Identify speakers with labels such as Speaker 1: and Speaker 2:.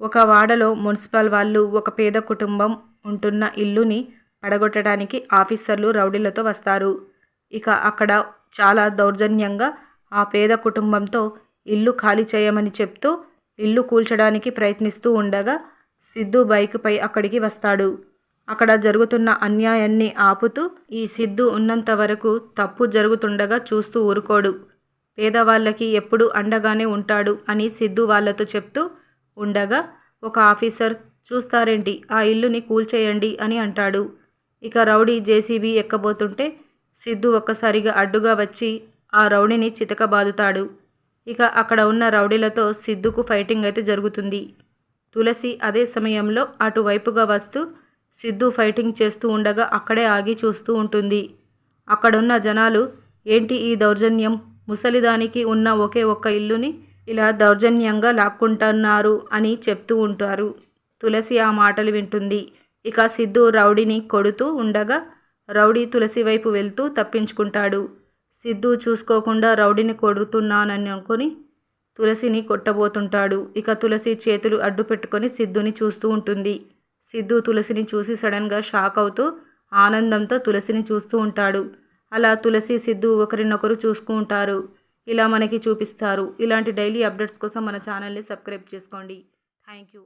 Speaker 1: ఒక వాడలో మున్సిపల్ వాళ్ళు ఒక పేద కుటుంబం ఉంటున్న ఇల్లుని పడగొట్టడానికి ఆఫీసర్లు రౌడీలతో వస్తారు. ఇక అక్కడ చాలా దౌర్జన్యంగా ఆ పేద కుటుంబంతో ఇల్లు ఖాళీ చేయమని చెప్తూ ఇల్లు కూల్చడానికి ప్రయత్నిస్తూ ఉండగా సిద్ధు బైక్పై అక్కడికి వస్తాడు. అక్కడ జరుగుతున్న అన్యాయాన్ని ఆపుతూ ఈ సిద్ధు ఉన్నంత వరకు తప్పు జరుగుతుండగా చూస్తూ ఊరుకోడు. పేదవాళ్ళకి ఎప్పుడు అండగానే ఉంటాడు అని సిద్ధు వాళ్ళతో చెప్తూ ఉండగా ఒక ఆఫీసర్ చూస్తారేంటి? ఆ ఇల్లుని కూల్చేయండి అని అంటాడు. ఇక రౌడీ జేసీబీ ఎక్కబోతుంటే సిద్ధు ఒక్కసారిగా అడ్డుగా వచ్చి ఆ రౌడీని చితకబాదుతాడు. ఇక అక్కడ ఉన్న రౌడీలతో సిద్ధుకు ఫైటింగ్ అయితే జరుగుతుంది. తులసి అదే సమయంలో అటువైపుగా వస్తూ సిద్ధు ఫైటింగ్ చేస్తూ ఉండగా అక్కడే ఆగి చూస్తూ ఉంటుంది. అక్కడున్న జనాలు ఏంటి ఈ దౌర్జన్యం? ముసలిదానికి ఉన్న ఒకే ఒక్క ఇల్లుని ఇలా దౌర్జన్యంగా లాక్కుంటున్నారు అని చెప్తూ ఉంటారు. తులసి ఆ మాటలు వింటుంది. ఇక సిద్ధు రౌడీని కొడుతూ ఉండగా రౌడీ తులసి వైపు వెళ్తూ తప్పించుకుంటాడు. సిద్ధు చూసుకోకుండా రౌడీని కొడుతున్నానని అనుకొని తులసిని కొట్టబోతుంటాడు. ఇక తులసి చేతులు అడ్డు పెట్టుకొని సిద్ధుని చూస్తూ ఉంటుంది. సిద్ధు తులసిని చూసి సడన్గా షాక్ అవుతూ ఆనందంతో తులసిని చూస్తూ ఉంటాడు. అలా తులసి సిద్ధు ఒకరినొకరు చూసుకుంటారు. ఇలా మనకి చూపిస్తారు. ఇలాంటి డైలీ అప్డేట్స్ కోసం మన ఛానల్ని సబ్స్క్రైబ్ చేసుకోండి. Thank you